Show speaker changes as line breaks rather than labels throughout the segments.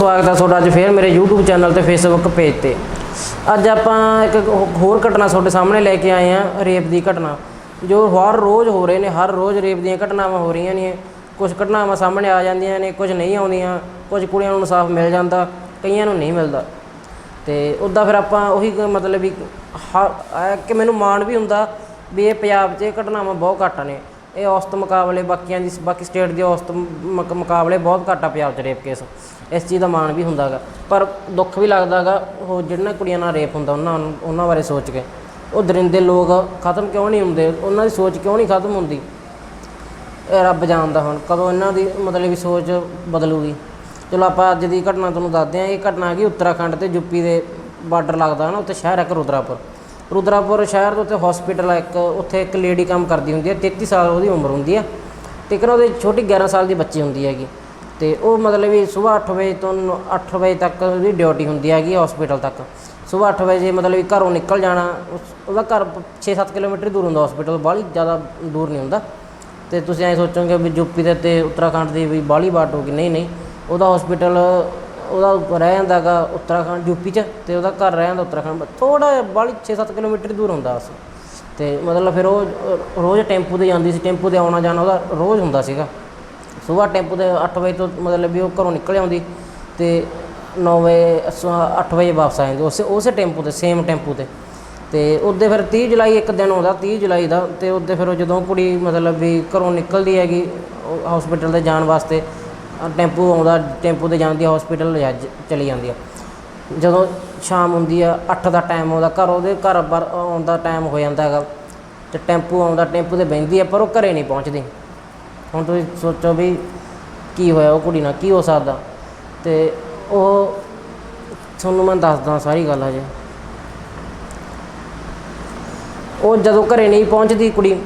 ਸਵਾਗਤ ਹੈ ਤੁਹਾਡਾ ਅੱਜ ਫੇਰ ਮੇਰੇ YouTube ਚੈਨਲ ਤੇ Facebook ਪੇਜ ਤੇ। ਅੱਜ ਆਪਾਂ ਇੱਕ ਹੋਰ ਘਟਨਾ ਤੁਹਾਡੇ ਸਾਹਮਣੇ ਲੈ ਕੇ ਆਏ ਹਾਂ, ਰੇਪ ਦੀ ਘਟਨਾ। ਜੋ ਹਰ ਰੋਜ਼ ਹੋ ਰਹੇ ਨੇ, ਹਰ ਰੋਜ਼ ਰੇਪ ਦੀਆਂ ਘਟਨਾਵਾਂ ਹੋ ਰਹੀਆਂ ਨੇ। ਕੁਝ ਘਟਨਾਵਾਂ ਸਾਹਮਣੇ ਆ ਜਾਂਦੀਆਂ ਨੇ ਕੁਝ ਨਹੀਂ ਆਉਂਦੀਆਂ ਕੁਝ ਕੁੜੀਆਂ ਨੂੰ ਇਨਸਾਫ ਮਿਲ ਜਾਂਦਾ, ਕਈਆਂ ਨੂੰ ਨਹੀਂ ਮਿਲਦਾ। ਤੇ ਉੱਦਾਂ ਫਿਰ ਆਪਾਂ ਉਹੀ ਮਤਲਬ ਵੀ ਕਿ ਮੈਨੂੰ ਮਾਣ ਵੀ ਹੁੰਦਾ ਵੀ ਇਹ ਪੰਜਾਬ 'ਚ ਘਟਨਾਵਾਂ ਬਹੁਤ ਘੱਟ ਨੇ। ਇਹ ਔਸਤ ਮੁਕਾਬਲੇ ਬਾਕੀਆਂ ਦੀ ਬਾਕੀ ਸਟੇਟ ਦੇ ਔਸਤ ਮੁਕ- ਮੁਕਾਬਲੇ ਬਹੁਤ ਘੱਟ ਆ ਪੰਜਾਬ 'ਚ ਰੇਪ ਕੇਸ ਇਸ ਚੀਜ਼ ਦਾ ਮਾਣ ਵੀ ਹੁੰਦਾਗਾ। ਪਰ ਦੁੱਖ ਵੀ ਲੱਗਦਾਗਾ, ਉਹ ਜਿਹੜੀਆਂ ਕੁੜੀਆਂ ਨਾਲ ਰੇਪ ਹੁੰਦਾ, ਉਹਨਾਂ ਨੂੰ, ਉਹਨਾਂ ਬਾਰੇ ਸੋਚ ਕੇ। ਉਹ ਦਰਿੰਦੇ ਲੋਕ ਖਤਮ ਕਿਉਂ ਨਹੀਂ ਹੁੰਦੇ? ਉਹਨਾਂ ਦੀ ਸੋਚ ਕਿਉਂ ਨਹੀਂ ਖਤਮ ਹੁੰਦੀ? ਇਹ ਰੱਬ ਜਾਣਦਾ ਹੁਣ, ਕਦੋਂ ਇਹਨਾਂ ਦੀ ਮਤਲਬ ਵੀ ਸੋਚ ਬਦਲੂਗੀ। ਚਲੋ ਆਪਾਂ ਅੱਜ ਦੀ ਘਟਨਾ ਤੁਹਾਨੂੰ ਦੱਸਦੇ ਹਾਂ, ਇਹ ਘਟਨਾ ਹੈਗੀ ਉੱਤਰਾਖੰਡ ਤੇ ਯੂਪੀ ਦੇ ਬਾਰਡਰ ਲੱਗਦਾ ਨਾ, ਉੱਥੇ ਸ਼ਹਿਰ ਹੈ ਕਰੋਦਰਾਪੁਰ ਰੁਦਰਾਪੁਰ ਸ਼ਹਿਰ ਦੇ ਉੱਤੇ ਹਸਪੀਟਲ ਹੈ ਇੱਕ, ਉੱਥੇ ਇੱਕ ਲੇਡੀ ਕੰਮ ਕਰਦੀ ਹੁੰਦੀ ਹੈ 33 ਸਾਲ ਉਹਦੀ ਉਮਰ ਹੁੰਦੀ ਹੈ ਤੇ ਇੱਕ ਨਾ ਉਹਦੀ ਛੋਟੀ 11 ਸਾਲ ਦੀ ਬੱਚੀ ਹੁੰਦੀ ਹੈਗੀ ਤੇ ਉਹ ਮਤਲਬ ਵੀ ਸਵੇਰ 8 ਵਜੇ ਤੋਂ 8 ਵਜੇ ਤੱਕ ਉਹਦੀ ਡਿਊਟੀ ਹੁੰਦੀ ਹੈਗੀ ਹਸਪੀਟਲ ਤੱਕ। ਸਵੇਰ 8 ਵਜੇ ਮਤਲਬ ਵੀ ਘਰੋਂ ਨਿਕਲ ਜਾਣਾ, ਉਸ- ਉਹਦਾ ਘਰ 6-7 ਕਿਲੋਮੀਟਰ ਦੂਰ ਹੁੰਦਾ ਹਸਪੀਟਲ ਬਾਹਲੀ ਜ਼ਿਆਦਾ ਦੂਰ ਨਹੀਂ ਹੁੰਦਾ। ਤੇ ਤੁਸੀਂ ਐਂ ਸੋਚੋਗੇ ਵੀ ਯੂਪੀ ਦੇ ਤੇ ਉੱਤਰਾਖੰਡ ਦੀ ਵੀ ਬਾਹਲੀ ਬਾਟ ਹੋਗੀ ਨਹੀਂ ਨਹੀਂ ਉਹਦਾ ਹਸਪੀਟਲ ਉਹਦਾ ਰਹਿ ਜਾਂਦਾਗਾ ਉੱਤਰਾਖੰਡ ਯੂਪੀ ਚ, ਤੇ ਉਹਦਾ ਘਰ ਰਹਿ ਜਾਂਦਾ ਉੱਤਰਾਖੰਡ। ਥੋੜਾ ਬਾਹਲੀ 6-7 ਕਿਲੋਮੀਟਰ ਦੂਰ ਹੁੰਦਾ ਉਸ ਤੇ ਮਤਲਬ ਫਿਰ ਉਹ ਰੋਜ਼ ਟੈਂਪੂ ਤੇ ਜਾਂਦੀ ਸੀ, ਟੈਂਪੂ ਤੇ ਆਉਣਾ ਜਾਣਾ ਉਹਦਾ ਰੋਜ਼ ਹੁੰਦਾ ਸੀਗਾ। ਸਵੇਰ ਟੈਂਪੂ ਤੇ 8 ਵਜੇ ਤੋਂ ਮਤਲਬ ਵੀ ਉਹ ਘਰੋਂ ਨਿਕਲ ਆਉਂਦੀ ਤੇ 9 ਵਜੇ 8 ਵਜੇ ਵਾਪਸ ਆ ਜਾਂਦੀ, ਉਸੇ ਉਸੇ ਟੈਂਪੂ ਤੇ ਸੇਮ ਟੈਂਪੂ ਤੇ। ਤੇ ਉਹਦੇ ਫਿਰ 30 ਜੁਲਾਈ ਇੱਕ ਦਿਨ ਆਉਂਦਾ 30 ਜੁਲਾਈ ਦਾ, ਤੇ ਉਹਦੇ ਫਿਰ ਉਹ ਜਦੋਂ ਕੁੜੀ ਮਤਲਬ ਵੀ ਘਰੋਂ ਨਿਕਲਦੀ ਹੈਗੀ ਹਸਪੀਟਲ ਤੇ ਜਾਣ ਵਾਸਤੇ ਟੈਂਪੂ ਆਉਂਦਾ, ਟੈਂਪੂ ਤੇ ਜਾਂਦੀ ਆ ਹਸਪੀਟਲ ਚਲੀ ਜਾਂਦੀ ਆ। ਜਦੋਂ ਸ਼ਾਮ ਹੁੰਦੀ ਆ 8 ਦਾ ਟਾਈਮ ਆਉਂਦਾ, ਘਰ ਉਹਦੇ ਘਰ ਬਰ ਆਉਣ ਦਾ ਟਾਈਮ ਹੋ ਜਾਂਦਾ ਹੈਗਾ। ਤੇ ਟੈਂਪੂ ਆਉਂਦਾ, ਟੈਂਪੂ ਤੇ ਬਹਿੰਦੀ ਆ, ਪਰ ਉਹ ਘਰੇ ਨਹੀਂ ਪਹੁੰਚਦੀ। ਹੁਣ ਤੁਸੀਂ ਸੋਚੋ ਵੀ ਕੀ ਹੋਇਆ, ਉਹ ਕੁੜੀ ਨਾਲ ਕੀ ਹੋ ਸਕਦਾ? ਤੇ ਉਹ, ਤੁਹਾਨੂੰ ਮੈਂ ਦੱਸਦਾ ਸਾਰੀ ਗੱਲ ਹਜੇ। ਉਹ ਜਦੋਂ ਘਰੇ ਨਹੀਂ ਪਹੁੰਚਦੀ ਕੁੜੀ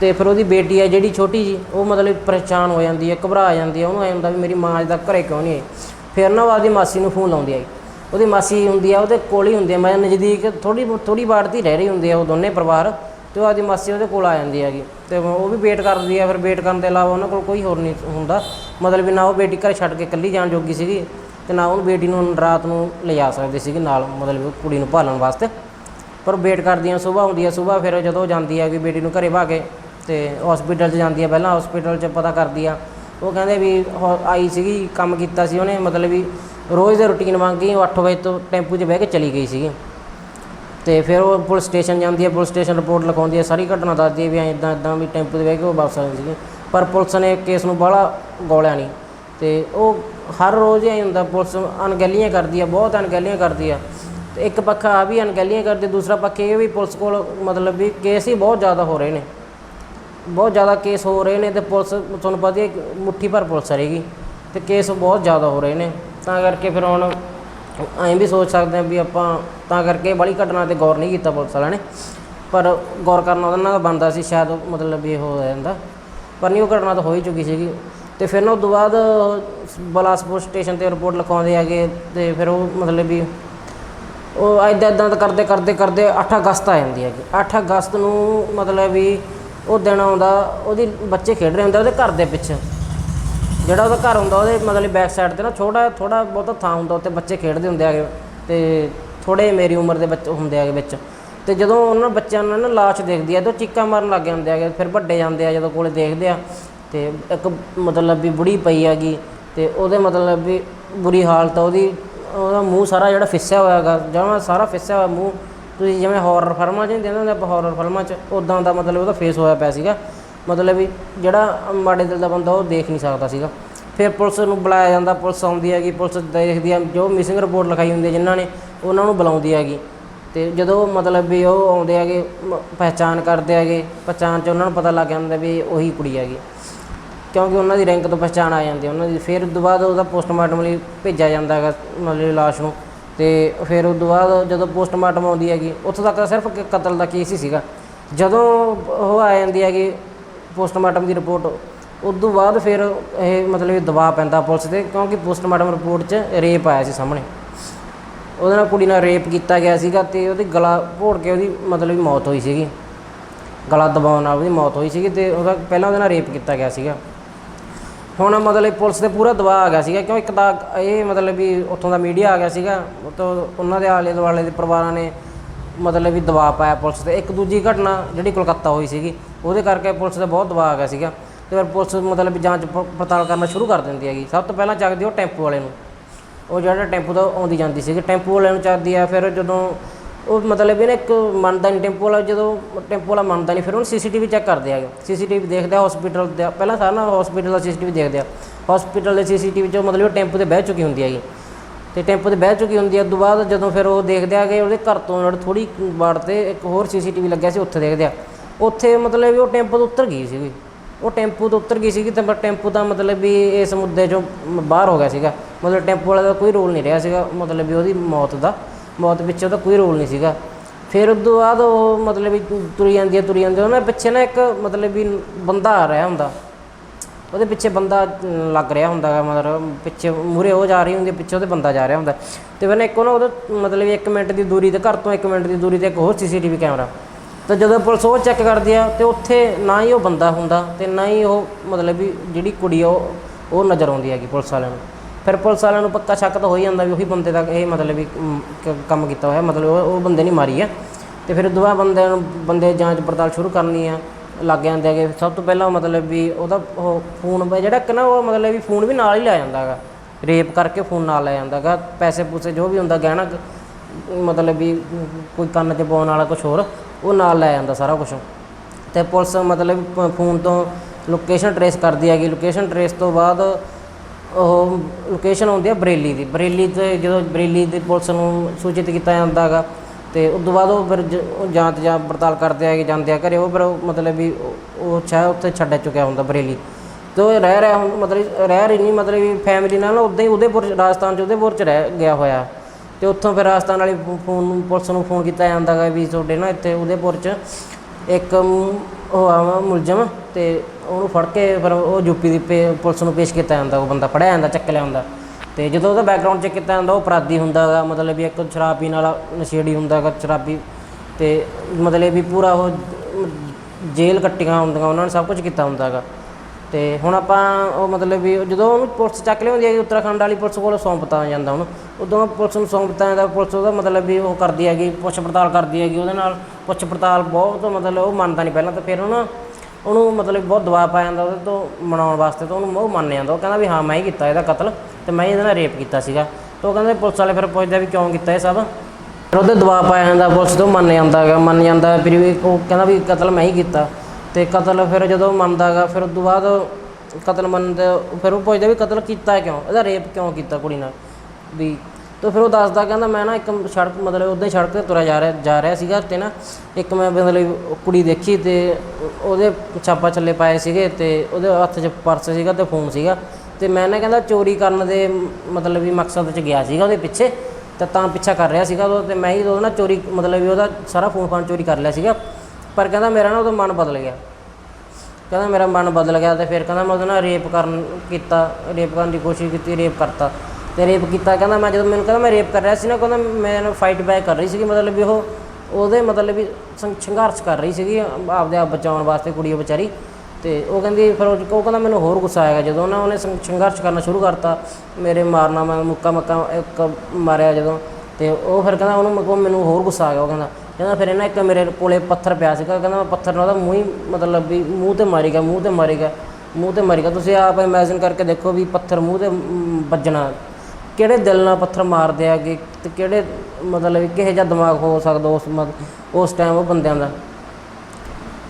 ਤੇ ਫਿਰ ਉਹਦੀ ਬੇਟੀ ਹੈ ਜਿਹੜੀ ਛੋਟੀ ਜੀ, ਉਹ ਮਤਲਬ ਪਰੇਸ਼ਾਨ ਹੋ ਜਾਂਦੀ ਹੈ, ਘਬਰਾ ਜਾਂਦੀ ਹੈ। ਉਹਨੂੰ ਐਂ ਹੁੰਦਾ ਵੀ ਮੇਰੀ ਮਾਂ ਅੱਜ ਤੱਕ ਘਰੇ ਕਿਉਂ ਨਹੀਂ ਆਈ? ਫਿਰ ਨਾ ਉਹ ਆਪਦੀ ਮਾਸੀ ਨੂੰ ਫੋਨ ਲਾਉਂਦੀ ਹੈ ਉਹਦੀ ਮਾਸੀ ਹੁੰਦੀ ਆ, ਉਹਦੇ ਕੋਲ ਹੀ ਹੁੰਦੀ ਆ। ਮੈਂ ਨਜ਼ਦੀਕ ਥੋੜੀ ਥੋੜੀ ਬਾੜ ਦੀ ਰਹਿ ਰਹੀ ਹੁੰਦੀ ਆ ਉਹ ਦੋਨੇ ਪਰਿਵਾਰ ਤੇ ਉਹ ਆਪਦੀ ਮਾਸੀ ਉਹਦੇ ਕੋਲ ਆ ਜਾਂਦੀ ਹੈਗੀ। ਤੇ ਉਹ ਵੀ ਵੇਟ ਕਰਦੀ ਆ, ਫਿਰ ਵੇਟ ਕਰਨ ਦੇ ਇਲਾਵਾ ਉਹਨਾਂ ਕੋਲ ਕੋਈ ਹੋਰ ਨਹੀਂ ਹੁੰਦਾ। ਮਤਲਬ ਵੀ ਨਾ ਉਹ ਬੇਟੀ ਘਰ ਛੱਡ ਕੇ ਇਕੱਲੀ ਜਾਣ ਜੋਗੀ ਸੀਗੀ ਤੇ ਨਾ ਉਹਨੂੰ ਬੇਟੀ ਨੂੰ ਰਾਤ ਨੂੰ ਲਿਜਾ ਸਕਦੇ ਸੀਗੇ ਨਾਲ, ਮਤਲਬ ਕੁੜੀ ਨੂੰ ਭਾਲਣ ਵਾਸਤੇ। ਪਰ ਵੇਟ ਕਰਦੀਆਂ ਸਵੇਰ ਹੁੰਦੀ ਆ ਸਵੇਰ ਫਿਰ ਜਦੋਂ ਜਾਂਦੀ ਆ ਕਿ ਬੇਟੀ ਨੂੰ ਘਰੇ ਭਾ ਕੇ ਤੇ ਹਸਪੀਟਲ 'ਚ ਜਾਂਦੀ ਆ, ਪਹਿਲਾਂ ਹਸਪੀਟਲ 'ਚ ਪਤਾ ਕਰਦੀ ਆ। ਉਹ ਕਹਿੰਦੇ ਵੀ ਹੋ, ਆਈ ਸੀਗੀ, ਕੰਮ ਕੀਤਾ ਸੀ ਉਹਨੇ, ਮਤਲਬ ਵੀ ਰੋਜ਼ ਦੇ ਰੁਟੀਨ ਵਾਂਗ ਹੀ ਉਹ 8 ਵਜੇ ਤੋਂ ਟੈਂਪੂ 'ਚ ਬਹਿ ਕੇ ਚਲੀ ਗਈ ਸੀਗੀ। ਤੇ ਫਿਰ ਉਹ ਪੁਲਿਸ ਸਟੇਸ਼ਨ ਜਾਂਦੀ ਹੈ ਪੁਲਿਸ ਸਟੇਸ਼ਨ ਰਿਪੋਰਟ ਲਿਖਾਉਂਦੀ ਹੈ ਸਾਰੀ ਘਟਨਾ ਦੱਸਦੀ ਹੈ ਵੀ ਐਂ ਇਦਾਂ ਇਦਾਂ ਵੀ ਟੈਂਪੂ 'ਤੇ ਬਹਿ ਕੇ ਉਹ ਵਾਪਸ ਆਏ ਸੀਗੇ। ਪਰ ਪੁਲਿਸ ਨੇ ਕੇਸ ਨੂੰ ਬਾਹਲਾ ਗੋਲਿਆ ਨਹੀਂ ਤੇ ਉਹ ਹਰ ਰੋਜ਼ ਹੀ ਐਂ ਹੁੰਦਾ, ਪੁਲਿਸ ਅਣਗਹਿਲੀਆਂ ਕਰਦੀ ਆ, ਬਹੁਤ ਅਣਗਹਿਲੀਆਂ ਕਰਦੀ ਆ। ਤੇ ਇੱਕ ਪੱਖ ਆ ਵੀ ਅਣਗਹਿਲੀਆਂ ਕਰਦੀ, ਦੂਸਰਾ ਪੱਖ ਇਹ ਵੀ ਪੁਲਿਸ ਕੋਲ ਮਤਲਬ ਵੀ ਕੇਸ ਹੀ ਬਹੁਤ ਜ਼ਿਆਦਾ ਹੋ ਰਹੇ ਨੇ। ਬਹੁਤ ਜ਼ਿਆਦਾ ਕੇਸ ਹੋ ਰਹੇ ਨੇ ਤੇ ਪੁਲਿਸ, ਤੁਹਾਨੂੰ ਪਤਾ ਹੀ ਹੈ ਮੁੱਠੀ ਭਰ ਪੁਲਿਸ ਰਹੇਗੀ ਤੇ ਕੇਸ ਬਹੁਤ ਜ਼ਿਆਦਾ ਹੋ ਰਹੇ ਨੇ। ਤਾਂ ਕਰਕੇ ਫਿਰ ਹੁਣ ਐਂ ਵੀ ਸੋਚ ਸਕਦੇ ਆ ਵੀ ਆਪਾਂ ਤਾਂ ਕਰਕੇ ਬੜੀ ਘਟਨਾ ਤੇ ਗੌਰ ਨਹੀਂ ਕੀਤਾ ਪੁਲਿਸ ਵਾਲਿਆਂ ਨੇ। ਪਰ ਗੌਰ ਕਰਨਾ ਉਹਨਾਂ ਦਾ ਬਣਦਾ ਸੀ, ਸ਼ਾਇਦ ਮਤਲਬ ਵੀ ਇਹ ਹੋ ਜਾਂਦਾ। ਪਰ ਨਹੀਂ, ਉਹ ਘਟਨਾ ਤਾਂ ਹੋ ਹੀ ਚੁੱਕੀ ਸੀਗੀ। ਤੇ ਫਿਰ ਨਾ ਉਸ ਤੋਂ ਬਾਅਦ ਬਲਾਸਪੁਰ ਸਟੇਸ਼ਨ ਤੇ ਰਿਪੋਰਟ ਲਿਖਾਉਂਦੇ ਹੈਗੇ ਤੇ ਫਿਰ ਉਹ ਮਤਲਬ ਵੀ ਉਹ ਇੱਦਾਂ ਇੱਦਾਂ ਤਾਂ ਕਰਦੇ ਕਰਦੇ ਕਰਦੇ 8 ਅਗਸਤ ਆ ਜਾਂਦੀ ਹੈਗੀ। 8 ਅਗਸਤ ਨੂੰ ਮਤਲਬ ਵੀ ਉਹ ਦਿਨ ਆਉਂਦਾ, ਉਹਦੀ ਬੱਚੇ ਖੇਡ ਰਹੇ ਹੁੰਦੇ ਉਹਦੇ ਘਰ ਦੇ ਪਿੱਛੇ। ਜਿਹੜਾ ਉਹਦਾ ਘਰ ਹੁੰਦਾ, ਉਹਦੇ ਮਤਲਬ ਬੈਕ ਸਾਈਡ ਤੇ ਨਾ ਛੋਟਾ ਥੋੜਾ ਬਹੁਤਾ ਥਾਂ ਹੁੰਦਾ ਉੱਤੇ ਬੱਚੇ ਖੇਡਦੇ ਹੁੰਦੇ ਹੈਗੇ। ਤੇ ਥੋੜੇ ਮੇਰੀ ਉਮਰ ਦੇ ਬੱਚੇ, ਹੁੰਦੇ ਹੈਗੇ ਵਿੱਚ। ਤੇ ਜਦੋਂ ਉਹਨਾਂ ਬੱਚਿਆਂ ਨੂੰ ਨਾ ਲਾਸ਼ ਦੇਖਦੀ ਆ ਤਾਂ ਉਹ ਚੀਕਾਂ ਮਾਰਨ ਲੱਗ ਜਾਂਦੇ ਹੈਗੇ, ਫਿਰ ਵੱਡੇ ਜਾਂਦੇ ਆ, ਜਦੋਂ ਕੋਲੇ ਦੇਖਦੇ ਆ। ਤੇ ਇੱਕ ਮਤਲਬ ਵੀ ਬੁੜੀ ਪਈ ਹੈਗੀ, ਤੇ ਉਹਦੇ ਮਤਲਬ ਵੀ ਬੁਰੀ ਹਾਲਤ ਆ ਉਹਦੀ। ਉਹਦਾ ਮੂੰਹ ਸਾਰਾ ਜਿਹੜਾ ਫਿੱਸਿਆ ਹੋਇਆ ਹੈਗਾ, ਜਮਾਂ ਸਾਰਾ ਫਿੱਸਿਆ ਹੋਇਆ ਮੂੰਹ। ਤੁਸੀਂ ਜਿਵੇਂ ਹਾਰਰ ਫਿਲਮਾਂ 'ਚ ਨਹੀਂ ਦੇਖਦੇ ਹੁੰਦੇ, ਆਪਾਂ ਹਾਰਰ ਫਿਲਮਾਂ 'ਚ ਉਦਾਂ ਦਾ ਮਤਲਬ ਉਹਦਾ ਫੇਸ ਹੋਇਆ ਪਿਆ ਸੀਗਾ। ਮਤਲਬ ਵੀ ਜਿਹੜਾ ਮਾੜੇ ਦਿਲ ਦਾ ਬੰਦਾ ਉਹ ਦੇਖ ਨਹੀਂ ਸਕਦਾ ਸੀਗਾ। ਫਿਰ ਪੁਲਿਸ ਨੂੰ ਬੁਲਾਇਆ ਜਾਂਦਾ, ਪੁਲਿਸ ਆਉਂਦੀ ਹੈਗੀ, ਪੁਲਿਸ ਦੇਖਦੀ ਆ, ਜੋ ਮਿਸਿੰਗ ਰਿਪੋਰਟ ਲਿਖਾਈ ਹੁੰਦੀ ਹੈ ਜਿਨ੍ਹਾਂ ਨੇ, ਉਹਨਾਂ ਨੂੰ ਬੁਲਾਉਂਦੀ ਹੈਗੀ। ਤੇ ਜਦੋਂ ਮਤਲਬ ਵੀ ਉਹ ਆਉਂਦੇ ਹੈਗੇ, ਮ- ਪਹਿਚਾਣ ਕਰਦੇ ਹੈਗੇ, ਪਹਿਚਾਣ 'ਚ ਉਹਨਾਂ ਨੂੰ ਪਤਾ ਲੱਗ ਜਾਂਦਾ ਵੀ ਉਹੀ ਕੁੜੀ ਹੈਗੀ। ਕਿਉਂਕਿ ਉਹਨਾਂ ਦੀ ਰੈਂਕ ਤੋਂ ਪਛਾਣ ਆ ਜਾਂਦੀ ਉਹਨਾਂ ਦੀ, ਫਿਰ ਉਸ ਤੋਂ ਬਾਅਦ ਉਹਦਾ ਪੋਸਟਮਾਰਟਮ ਲਈ ਭੇਜਿਆ ਜਾਂਦਾ ਹੈਗਾ, ਮਤਲਬ ਲਾਸ਼ ਨੂੰ। ਤੇ ਫਿਰ ਉਸ ਤੋਂ ਬਾਅਦ ਜਦੋਂ ਪੋਸਟਮਾਰਟਮ ਆਉਂਦੀ ਹੈਗੀ, ਉੱਥੋਂ ਤੱਕ ਤਾਂ ਸਿਰਫ ਕਤਲ ਦਾ ਕੇਸ ਹੀ ਸੀਗਾ। ਜਦੋਂ ਉਹ ਆ ਜਾਂਦੀ ਹੈਗੀ ਪੋਸਟਮਾਰਟਮ ਦੀ ਰਿਪੋਰਟ, ਉਸ ਤੋਂ ਬਾਅਦ ਫਿਰ ਇਹ ਮਤਲਬ ਦਬਾਅ ਪੈਂਦਾ ਪੁਲਿਸ ਤੇ, ਕਿਉਂਕਿ ਪੋਸਟਮਾਰਟਮ ਰਿਪੋਰਟ 'ਚ ਰੇਪ ਆਇਆ ਸੀ ਸਾਹਮਣੇ। ਉਹਦੇ ਨਾਲ ਕੁੜੀ ਨਾਲ ਰੇਪ ਕੀਤਾ ਗਿਆ ਸੀਗਾ ਤੇ ਉਹਦੀ ਗਲਾ ਭੋੜ ਕੇ ਉਹਦੀ ਮਤਲਬ ਮੌਤ ਹੋਈ ਸੀਗੀ। ਗਲਾ ਦਬਾਉਣ ਨਾਲ ਉਹਦੀ ਮੌਤ ਹੋਈ ਸੀਗੀ ਤੇ ਉਹਦਾ ਪਹਿਲਾਂ ਉਹਦੇ ਨਾਲ ਰੇਪ ਕੀਤਾ ਗਿਆ ਸੀਗਾ। ਹੁਣ ਮਤਲਬ ਪੁਲਿਸ ਤੇ ਪੂਰਾ ਦਬਾਅ ਆ ਗਿਆ ਸੀਗਾ, ਕਿਉਂ ਇੱਕ ਤਾਂ ਇਹ ਮਤਲਬ ਵੀ ਉੱਥੋਂ ਦਾ ਮੀਡੀਆ ਆ ਗਿਆ ਸੀਗਾ ਉਹ ਤੋਂ ਉਹਨਾਂ ਦੇ ਆਲੇ ਦੁਆਲੇ ਦੇ ਪਰਿਵਾਰਾਂ ਨੇ ਮਤਲਬ ਵੀ ਦਬਾਅ ਪਾਇਆ ਪੁਲਿਸ ਤੇ। ਇੱਕ ਦੂਜੀ ਘਟਨਾ ਜਿਹੜੀ ਕੋਲਕਾਤਾ ਹੋਈ ਸੀਗੀ, ਉਹਦੇ ਕਰਕੇ ਪੁਲਿਸ ਦਾ ਬਹੁਤ ਦਬਾਅ ਆ ਗਿਆ ਸੀਗਾ। ਤੇ ਫਿਰ ਪੁਲਿਸ ਮਤਲਬ ਜਾਂਚ ਪੜਤਾਲ ਕਰਨਾ ਸ਼ੁਰੂ ਕਰ ਦਿੰਦੀ ਹੈਗੀ। ਸਭ ਤੋਂ ਪਹਿਲਾਂ ਚੱਕਦੀ ਉਹ ਟੈਂਪੂ ਵਾਲੇ ਨੂੰ। ਉਹ ਜਿਹੜਾ ਟੈਂਪੂ ਦਾ ਆਉਂਦੀ ਜਾਂਦੀ ਸੀਗੀ। ਟੈਂਪੂ ਵਾਲੇ ਨੂੰ ਚੱਕਦੀ ਆ, ਫਿਰ ਜਦੋਂ ਉਹ ਮਤਲਬ ਇਹ ਨਾ ਇੱਕ ਮੰਨਦਾ ਨਹੀਂ, ਟੈਂਪੂ ਵਾਲਾ ਜਦੋਂ ਟੈਂਪੂ ਵਾਲਾ ਮੰਨਦਾ ਨਹੀਂ, ਫਿਰ ਉਹਨੂੰ ਸੀਸੀਟੀਵੀ ਚੈੱਕ ਕਰਦੇ ਆਗੇ ਸੀਸੀਟੀਵੀ ਦੇਖਦੇ ਆ ਹਸਪੀਟਲ ਦਾ ਪਹਿਲਾਂ ਸਾਰਾ ਨਾ ਹਸਪੀਟਲ ਦਾ ਸੀਸੀਟੀਵੀ ਦੇਖਦੇ ਆ। ਹਸਪੀਟਲ ਦੇ ਸੀਸੀਟੀਵੀ 'ਚ ਮਤਲਬ ਉਹ ਟੈਂਪੂ ਤੇ ਬਹਿ ਚੁੱਕੀ ਹੁੰਦੀ ਹੈਗੀ। ਤੇ ਟੈਂਪੂ ਤੇ ਬਹਿ ਚੁੱਕੀ ਹੁੰਦੀ ਹੈ ਉਸ ਤੋਂ ਬਾਅਦ ਜਦੋਂ ਫਿਰ ਉਹ ਦੇਖਦੇ ਆ ਕਿ ਉਹਦੇ ਘਰ ਤੋਂ ਥੋੜੀ ਬਾੜ ਤੇ ਇੱਕ ਹੋਰ ਸੀਸੀਟੀਵੀ ਲੱਗਿਆ ਸੀ, ਉੱਥੇ ਦੇਖਦੇ ਆ। ਉੱਥੇ ਮਤਲਬ ਵੀ ਉਹ ਟੈਂਪੂ ਤੋਂ ਉੱਤਰ ਗਈ ਸੀਗੀ। ਉਹ ਟੈਂਪੂ ਤੋਂ ਉੱਤਰ ਗਈ ਸੀਗੀ ਤੇ ਟੈਂਪੂ ਦਾ ਮਤਲਬ ਵੀ ਇਸ ਮੁੱਦੇ 'ਚੋਂ ਬਾਹਰ ਹੋ ਗਿਆ ਸੀਗਾ। ਮਤਲਬ ਟੈਂਪੂ ਵਾਲੇ ਦਾ ਕੋਈ ਰੋਲ ਨਹੀਂ ਰਿਹਾ ਸੀਗਾ, ਮਤਲਬ ਵੀ ਉਹਦੀ ਮੌਤ ਦਾ। ਮੌਤ ਵਿੱਚ ਉਹਦਾ ਕੋਈ ਰੋਲ ਨਹੀਂ ਸੀਗਾ। ਫਿਰ ਉਸ ਤੋਂ ਬਾਅਦ ਉਹ ਮਤਲਬ ਵੀ ਤੁਰੀ ਜਾਂਦੀ ਹੈ ਤੁਰੀ ਜਾਂਦੀ ਉਹਨਾਂ ਪਿੱਛੇ ਨਾ ਇੱਕ ਮਤਲਬ ਵੀ ਬੰਦਾ ਆ ਰਿਹਾ ਹੁੰਦਾ। ਉਹਦੇ ਪਿੱਛੇ ਬੰਦਾ ਲੱਗ ਰਿਹਾ ਹੁੰਦਾ ਗਾ ਮਤਲਬ ਪਿੱਛੇ ਮੂਰੇ ਉਹ ਜਾ ਰਹੀ ਹੁੰਦੀ ਹੈ, ਪਿੱਛੇ ਉਹਦੇ ਬੰਦਾ ਜਾ ਰਿਹਾ ਹੁੰਦਾ। ਤੇ ਫਿਰ ਨਾ ਇੱਕ ਉਹ ਨਾ ਉਹਦੇ ਮਤਲਬ 1 ਮਿੰਟ ਦੀ ਦੂਰੀ ਤੇ ਘਰ ਤੋਂ 1 ਮਿੰਟ ਦੀ ਦੂਰੀ ਤੇ ਇੱਕ ਹੋਰ ਸੀਸੀਟੀਵੀ ਕੈਮਰਾ। ਤੇ ਜਦੋਂ ਪੁਲਿਸ ਉਹ ਚੈੱਕ ਕਰਦੀ ਆ ਤੇ ਉੱਥੇ ਨਾ ਹੀ ਉਹ ਬੰਦਾ ਹੁੰਦਾ ਤੇ ਨਾ ਹੀ ਉਹ ਮਤਲਬ ਵੀ ਜਿਹੜੀ ਕੁੜੀ ਆ ਉਹ ਉਹ ਨਜ਼ਰ ਆਉਂਦੀ ਹੈਗੀ ਪੁਲਿਸ ਵਾਲਿਆਂ ਨੂੰ। ਫਿਰ ਪੁਲਿਸ ਵਾਲਿਆਂ ਨੂੰ ਪੱਕਾ ਸ਼ੱਕ ਤਾਂ ਹੋ ਹੀ ਜਾਂਦਾ ਵੀ ਉਹੀ ਬੰਦੇ ਦਾ ਇਹ ਮਤਲਬ ਵੀ ਕੰਮ ਕੀਤਾ ਹੋਇਆ, ਮਤਲਬ ਉਹ ਉਹ ਬੰਦੇ ਨਹੀਂ ਮਾਰੀ ਆ। ਤੇ ਫਿਰ ਦੁਆ ਬੰਦਿਆਂ ਨੂੰ, ਬੰਦੇ ਜਾਂਚ ਪੜਤਾਲ ਸ਼ੁਰੂ ਕਰਨੀ ਆ, ਲੱਗ ਜਾਂਦੇ ਹੈਗੇ। ਸਭ ਤੋਂ ਪਹਿਲਾਂ ਮਤਲਬ ਵੀ ਉਹਦਾ ਉਹ ਫੋਨ ਜਿਹੜਾ ਕਿ ਨਾ ਉਹ ਮਤਲਬ ਵੀ ਫੋਨ ਵੀ ਨਾਲ ਹੀ ਲੈ ਜਾਂਦਾ ਹੈਗਾ। ਰੇਪ ਕਰਕੇ ਫੋਨ ਨਾਲ ਲੈ ਜਾਂਦਾ ਹੈਗਾ। ਪੈਸੇ ਪੂਸੇ ਜੋ ਵੀ ਹੁੰਦਾ ਗਹਿਣਾ, ਮਤਲਬ ਵੀ ਕੋਈ ਕੰਨ 'ਚ ਪਾਉਣ ਵਾਲਾ ਕੁਝ ਹੋਰ, ਉਹ ਨਾਲ ਲੈ ਜਾਂਦਾ ਸਾਰਾ ਕੁਝ ਤੇ ਪੁਲਿਸ ਮਤਲਬ ਫੋਨ ਤੋਂ ਲੋਕੇਸ਼ਨ ਟਰੇਸ ਕਰਦੀ ਹੈਗੀ। ਲੋਕੇਸ਼ਨ ਟਰੇਸ ਤੋਂ ਬਾਅਦ ਉਹ ਲੋਕੇਸ਼ਨ ਆਉਂਦੀ ਹੈ ਬਰੇਲੀ ਦੀ। ਬਰੇਲੀ ਤੇ ਜਦੋਂ ਬਰੇਲੀ ਦੀ ਪੁਲਿਸ ਨੂੰ ਸੂਚਿਤ ਕੀਤਾ ਜਾਂਦਾ ਹੈਗਾ, ਤੇ ਉਸ ਤੋਂ ਬਾਅਦ ਉਹ ਫਿਰ ਜ- ਉਹ ਜਾਂਚ ਜਾਂ ਪੜਤਾਲ ਕਰਦੇ ਹੈਗੇ ਜਾਂਦੇ ਆ ਘਰੇ। ਉਹ ਫਿਰ ਉਹ ਮਤਲਬ ਵੀ ਉਹ- ਉਹ ਸ਼ਾਇਦ ਉੱਥੇ ਛੱਡ ਚੁੱਕਿਆ ਹੁੰਦਾ ਬਰੇਲੀ। ਤੇ ਉਹ ਰਹਿ ਰਿਹਾ ਹੁਣ, ਮਤਲਬ ਰਹਿ ਰਹੀ ਨਹੀਂ ਮਤਲਬ ਵੀ ਫੈਮਿਲੀ ਨਾਲ ਉਦਾਂ ਹੀ ਉਦੇਪੁਰ ਰਾਜਸਥਾਨ ਚ ਉਦੇਪੁਰ ਚ ਰਹਿ, ਗਿਆ ਹੋਇਆ। ਤੇ ਉੱਥੋਂ ਫਿਰ ਰਾਜਸਥਾਨ ਵਾਲੀ ਫੋ- ਫੋਨ ਪੁਲਿਸ ਨੂੰ ਫੋਨ ਕੀਤਾ ਜਾਂਦਾ ਹੈਗਾ ਵੀ ਤੁਹਾਡੇ ਨਾ ਇੱਥੇ ਉਦੇਪੁਰ ਚ ਇੱਕ ਮ- ਉਹ ਆਵਾ ਮੁਲਜ਼ਮ ਤੇ ਉਹਨੂੰ ਫੜ ਕੇ ਫਿਰ ਉਹ ਯੂਪੀ ਦੀ ਪੇ- ਪੁਲਿਸ ਨੂੰ ਪੇਸ਼ ਕੀਤਾ ਜਾਂਦਾ, ਉਹ ਬੰਦਾ ਫੜਿਆ ਜਾਂਦਾ, ਚੱਕ ਲਿਆ ਹੁੰਦਾ। ਤੇ ਜਦੋਂ ਉਹਦਾ ਬੈਕਗ੍ਰਾਉਂਡ ਚੈੱਕ ਕੀਤਾ ਜਾਂਦਾ, ਉਹ ਅਪਰਾਧੀ ਹੁੰਦਾ ਗਾ, ਮਤਲਬ ਵੀ ਇੱਕ ਸ਼ਰਾਬ ਪੀਣ ਵਾਲਾ ਨਸ਼ੇੜੀ ਹੁੰਦਾ ਗਾ, ਸ਼ਰਾਬੀ। ਤੇ ਮਤਲਬ ਵੀ ਪੂਰਾ ਉਹ ਜੇਲ੍ਹ ਕੱਟੀਆਂ ਹੁੰਦੀਆਂ, ਉਹਨਾਂ ਨੇ ਸਭ ਕੁਝ ਕੀਤਾ ਹੁੰਦਾ ਗਾ। ਤੇ ਹੁਣ ਆਪਾਂ ਉਹ ਮਤਲਬ ਵੀ ਜਦੋਂ ਉਹਨੂੰ ਪੁਲਿਸ ਚੱਕ ਲਿਆਉਂਦੀ ਹੈ ਉੱਤਰਾਖੰਡ ਵਾਲੀ ਪੁਲਿਸ ਕੋਲ ਸੌਂਪਤਾ ਜਾਂਦਾ ਉਹਨੂੰ। ਉਦੋਂ ਪੁਲਿਸ ਨੂੰ ਸੌਂਪਤਾ ਜਾਂਦਾ, ਪੁਲਿਸ ਉਹਦਾ ਮਤਲਬ ਵੀ ਉਹ ਕਰਦੀ ਹੈਗੀ, ਪੁੱਛ ਪੜਤਾਲ ਕਰਦੀ ਹੈਗੀ ਉਹਦੇ ਨਾਲ। ਪੁੱਛ ਪੜਤਾਲ ਬਹੁਤ ਮਤਲਬ ਉਹ ਮੰਨਦਾ ਨਹੀਂ ਪਹਿਲਾਂ ਤਾਂ ਫਿਰ ਉਹ ਨਾ ਉਹਨੂੰ ਮਤਲਬ ਬਹੁਤ ਦਬਾਅ ਪਾਇਆ ਜਾਂਦਾ ਉਹਦੇ ਤੋਂ ਮਨਾਉਣ ਵਾਸਤੇ ਤਾਂ ਉਹਨੂੰ ਉਹ ਮੰਨ ਜਾਂਦਾ। ਉਹ ਕਹਿੰਦਾ ਵੀ ਹਾਂ, ਮੈਂ ਹੀ ਕੀਤਾ ਇਹਦਾ ਕਤਲ ਤੇ ਮੈਂ ਹੀ ਇਹਦੇ ਨਾਲ ਰੇਪ ਕੀਤਾ ਸੀਗਾ। ਤੇ ਉਹ ਕਹਿੰਦੇ ਪੁਲਿਸ ਵਾਲੇ ਫਿਰ ਪੁੱਛਦੇ ਵੀ ਕਿਉਂ ਕੀਤਾ ਇਹ ਸਭ। ਫਿਰ ਉਹਦੇ ਦਬਾਅ ਪਾਇਆ ਜਾਂਦਾ, ਪੁਲਿਸ ਤੋਂ ਮੰਨ ਜਾਂਦਾ ਹੈਗਾ, ਮੰਨ ਜਾਂਦਾ, ਫਿਰ ਵੀ ਉਹ ਕਹਿੰਦਾ ਵੀ ਕਤਲ ਮੈਂ ਹੀ ਕੀਤਾ। ਤੇ ਕਤਲ ਫਿਰ ਜਦੋਂ ਮੰਨਦਾ ਹੈਗਾ ਫਿਰ ਉਸ ਤੋਂ ਬਾਅਦ ਕਤਲ ਮੰਨਦੇ, ਫਿਰ ਉਹ ਪੁੱਛਦਾ ਵੀ ਕਤਲ ਕੀਤਾ ਕਿਉਂ? ਇਹਦਾ ਰੇਪ ਕਿਉਂ ਕੀਤਾ ਕੁੜੀ ਨਾਲ? ਵੀ ਤੇ ਫਿਰ ਉਹ ਦੱਸਦਾ, ਕਹਿੰਦਾ ਮੈਂ ਨਾ ਇੱਕ ਸੜਕ ਮਤਲਬ ਉਦਾਂ ਸੜਕ ਤੇ ਤੁਰਿਆ ਜਾ ਰਿਹਾ ਜਾ ਰਿਹਾ ਸੀਗਾ ਤੇ ਨਾ ਇੱਕ ਮੈਂ ਮਤਲਬ ਕੁੜੀ ਦੇਖੀ ਤੇ ਉਹਦੇ ਛਾਪਾ ਛੱਲੇ ਪਾਏ ਸੀਗੇ ਤੇ ਉਹਦੇ ਹੱਥ 'ਚ ਪਰਸ ਸੀਗਾ ਤੇ ਫੋਨ ਸੀਗਾ ਤੇ ਮੈਂ ਨਾ ਕਹਿੰਦਾ ਚੋਰੀ ਕਰਨ ਦੇ ਮਤਲਬ ਵੀ ਮਕਸਦ 'ਚ ਗਿਆ ਸੀਗਾ ਉਹਦੇ ਪਿੱਛੇ ਤੇ ਤਾਂ ਪਿੱਛਾ ਕਰ ਰਿਹਾ ਸੀਗਾ ਉਹ ਤੇ ਮੈਂ ਹੀ ਉਹਦਾ ਨਾ ਚੋਰੀ ਮਤਲਬ ਵੀ ਉਹਦਾ ਸਾਰਾ ਫੋਨ ਫਾਨ ਚੋਰੀ ਕਰ ਲਿਆ ਸੀਗਾ। ਪਰ ਕਹਿੰਦਾ ਮੇਰਾ ਨਾ ਉਹਦਾ ਮਨ ਬਦਲ ਗਿਆ। ਕਹਿੰਦਾ ਮੇਰਾ ਮਨ ਬਦਲ ਗਿਆ ਤੇ ਫਿਰ ਕਹਿੰਦਾ ਮੈਂ ਉਹਦੇ ਨਾਲ ਰੇਪ ਕਰਨ ਕੀਤਾ ਰੇਪ ਕਰਨ ਦੀ ਕੋਸ਼ਿਸ਼ ਕੀਤੀ ਰੇਪ ਕਰਤਾ। ਤੇ ਰੇਪ ਕੀਤਾ, ਕਹਿੰਦਾ ਮੈਂ ਜਦੋਂ ਮੈਨੂੰ ਕਹਿੰਦਾ ਮੈਂ ਰੇਪ ਕਰ ਰਿਹਾ ਸੀ ਨਾ, ਕਹਿੰਦਾ ਮੈਂ ਫਾਈਟ ਬੈਕ ਕਰ ਰਹੀ ਸੀਗੀ, ਮਤਲਬ ਵੀ ਉਹ ਉਹਦੇ ਮਤਲਬ ਵੀ ਸੰ- ਸੰਘਰਸ਼ ਕਰ ਰਹੀ ਸੀਗੀ, ਆਪਦੇ ਆਪ ਬਚਾਉਣ ਵਾਸਤੇ ਕੁੜੀ ਉਹ ਵਿਚਾਰੀ। ਤੇ ਉਹ ਕਹਿੰਦੀ ਫਿਰ ਉਹ ਕਹਿੰਦਾ ਮੈਨੂੰ ਹੋਰ ਗੁੱਸਾ ਆਏਗਾ। ਜਦੋਂ ਨਾ ਉਹਨੇ ਸੰ- ਸੰਘਰਸ਼ ਕਰਨਾ ਸ਼ੁਰੂ ਕਰਤਾ, ਮੇਰੇ ਮਾਰਨਾ ਮੈਂ ਮੁੱਕਾ ਮੱਕਾ ਇੱਕ ਮਾਰਿਆ ਜਦੋਂ, ਤੇ ਉਹ ਫਿਰ ਕਹਿੰਦਾ ਉਹਨੂੰ ਮਗੋਂ ਮੈਨੂੰ ਹੋਰ ਗੁੱਸਾ ਆ ਗਿਆ, ਉਹ ਕਹਿੰਦਾ। ਕਹਿੰਦਾ ਫਿਰ ਇਹਨਾਂ ਇੱਕ ਮੇਰੇ ਕੋਲੇ ਪੱਥਰ ਪਿਆ ਸੀਗਾ, ਕਹਿੰਦਾ ਮੈਂ ਪੱਥਰ ਨਾਲ ਉਹਦਾ ਮੂੰਹ ਹੀ ਮਤਲਬ ਵੀ ਮੂੰਹ ਤੇ ਮਾਰੀਗਾ ਮੂੰਹ ਤੇ ਮਾਰੀਗਾ ਮੂੰਹ ਤੇ ਮਾਰੀਗਾ ਤੁਸੀਂ ਆਪ ਇਮੇਜਿਨ ਕਰਕੇ ਦੇਖੋ ਵੀ ਪੱਥਰ ਮੂੰਹ ਤੇ ਵੱਜਣਾ ਕਿਹੜੇ ਦਿਲ ਨਾਲ ਪੱਥਰ ਮਾਰਦੇ ਆਗੇ ਤੇ ਕਿਹੜੇ ਮਤਲਬ ਵੀ ਕਿਹੋ ਜਿਹਾ ਦਿਮਾਗ ਹੋ ਸਕਦਾ ਉਸ ਮਤ- ਉਸ ਟਾਈਮ ਉਹ ਬੰਦਿਆਂ ਦਾ।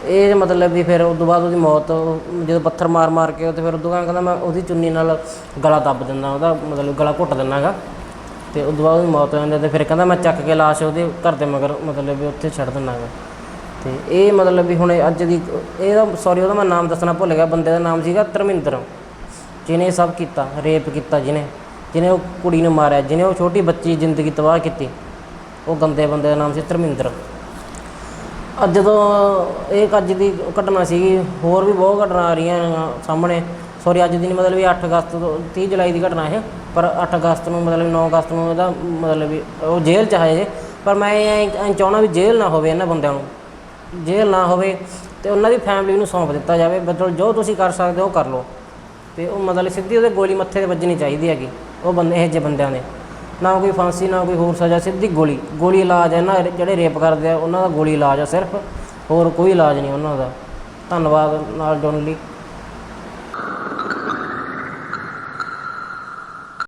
ਇਹ ਮਤਲਬ ਵੀ ਫਿਰ ਉਸ ਤੋਂ ਬਾਅਦ ਉਹਦੀ ਮੌਤ, ਜਦੋਂ ਪੱਥਰ ਮਾਰ ਮਾਰ ਕੇ ਤੇ ਫਿਰ ਉਦੋਂ ਬਾਅਦ ਕਹਿੰਦਾ ਮੈਂ ਉਹਦੀ ਚੁੰਨੀ ਨਾਲ ਗਲਾ ਦੱਬ ਦਿੰਦਾ, ਉਹਦਾ ਮਤਲਬ ਗਲਾ ਘੁੱਟ ਦਿੰਦਾਗਾ ਤੇ ਉਸ ਤੋਂ ਬਾਅਦ ਉਹਦੀ ਮੌਤ ਹੋ ਜਾਂਦੀ ਹੈ ਤੇ ਫਿਰ ਕਹਿੰਦਾ ਮੈਂ ਚੱਕ ਕੇ ਲਾਸ਼ ਉਹਦੇ ਘਰ ਦੇ ਮਗਰ ਮਤਲਬ ਵੀ ਉੱਥੇ ਛੱਡ ਦਿੰਦਾ ਗਾ। ਤੇ ਇਹ ਮਤਲਬ ਵੀ ਹੁਣ ਅੱਜ ਦੀ ਇਹਦਾ ਸੌਰੀ ਉਹਦਾ ਮੈਂ ਨਾਮ ਦੱਸਣਾ ਭੁੱਲ ਗਿਆ, ਬੰਦੇ ਦਾ ਨਾਮ ਸੀਗਾ ਧਰਮਿੰਦਰ। ਜਿਹਨੇ ਇਹ ਸਭ ਕੀਤਾ ਰੇਪ ਕੀਤਾ ਜਿਹਨੇ ਜਿਹਨੇ ਉਹ ਕੁੜੀ ਨੂੰ ਮਾਰਿਆ, ਜਿਹਨੇ ਉਹ ਛੋਟੀ ਬੱਚੀ ਜ਼ਿੰਦਗੀ ਤਬਾਹ ਕੀਤੀ, ਉਹ ਗੰਦੇ ਬੰਦੇ ਦਾ ਨਾਮ ਸੀ ਧਰਮਿੰਦਰ। ਅੱਜ ਜਦੋਂ ਇਹ ਅੱਜ ਦੀ ਘਟਨਾ ਸੀਗੀ, ਹੋਰ ਵੀ ਬਹੁਤ ਘਟਨਾ ਆ ਰਹੀਆਂ ਸਾਹਮਣੇ। ਸੌਰੀ ਅੱਜ ਦੀ ਨਹੀਂ ਮਤਲਬ ਵੀ 8 ਅਗਸਤ ਤੋਂ 30 ਜੁਲਾਈ ਦੀ ਘਟਨਾ ਇਹ, ਪਰ 8 ਅਗਸਤ ਨੂੰ ਮਤਲਬ 9 ਅਗਸਤ ਨੂੰ ਇਹਦਾ ਮਤਲਬ ਵੀ ਉਹ ਜੇਲ੍ਹ ਚ ਹੈ ਜੇ ਪਰ ਮੈਂ ਐਂ ਐਂ ਚਾਹੁੰਦਾ ਵੀ ਜੇਲ੍ਹ ਨਾ ਹੋਵੇ ਇਹਨਾਂ ਬੰਦਿਆਂ ਨੂੰ। ਜੇਲ੍ਹ ਨਾ ਹੋਵੇ ਤੇ ਉਹਨਾਂ ਦੀ ਫੈਮਿਲੀ ਨੂੰ ਸੌਂਪ ਦਿੱਤਾ ਜਾਵੇ। ਬਦਲ ਜੋ ਤੁਸੀਂ ਕਰ ਸਕਦੇ ਹੋ ਉਹ ਕਰ ਲਓ। ਤੇ ਉਹ ਮਤਲਬ ਸਿੱਧੀ ਉਹਦੇ ਗੋਲੀ ਮੱਥੇ ਤੇ ਵੱਜਣੀ ਚਾਹੀਦੀ ਹੈਗੀ, ਉਹ ਬੰਦੇ ਇਹੋ ਜਿਹੇ ਬੰਦਿਆਂ ਦੇ। ਨਾ ਕੋਈ ਫਾਂਸੀ, ਨਾ ਕੋਈ ਹੋਰ ਸਜ਼ਾ, ਸਿੱਧੀ ਗੋਲੀ। ਗੋਲੀ ਇਲਾਜ ਹੈ ਨਾ, ਜਿਹੜੇ ਰੇਪ ਕਰਦੇ ਆ, ਉਹਨਾਂ ਦਾ ਗੋਲੀ ਇਲਾਜ ਆ ਸਿਰਫ। ਹੋਰ ਕੋਈ ਇਲਾਜ ਨਹੀਂ ਉਹਨਾਂ ਦਾ। ਧੰਨਵਾਦ ਨਾਲ ਜੁੜਨ ਲਈ।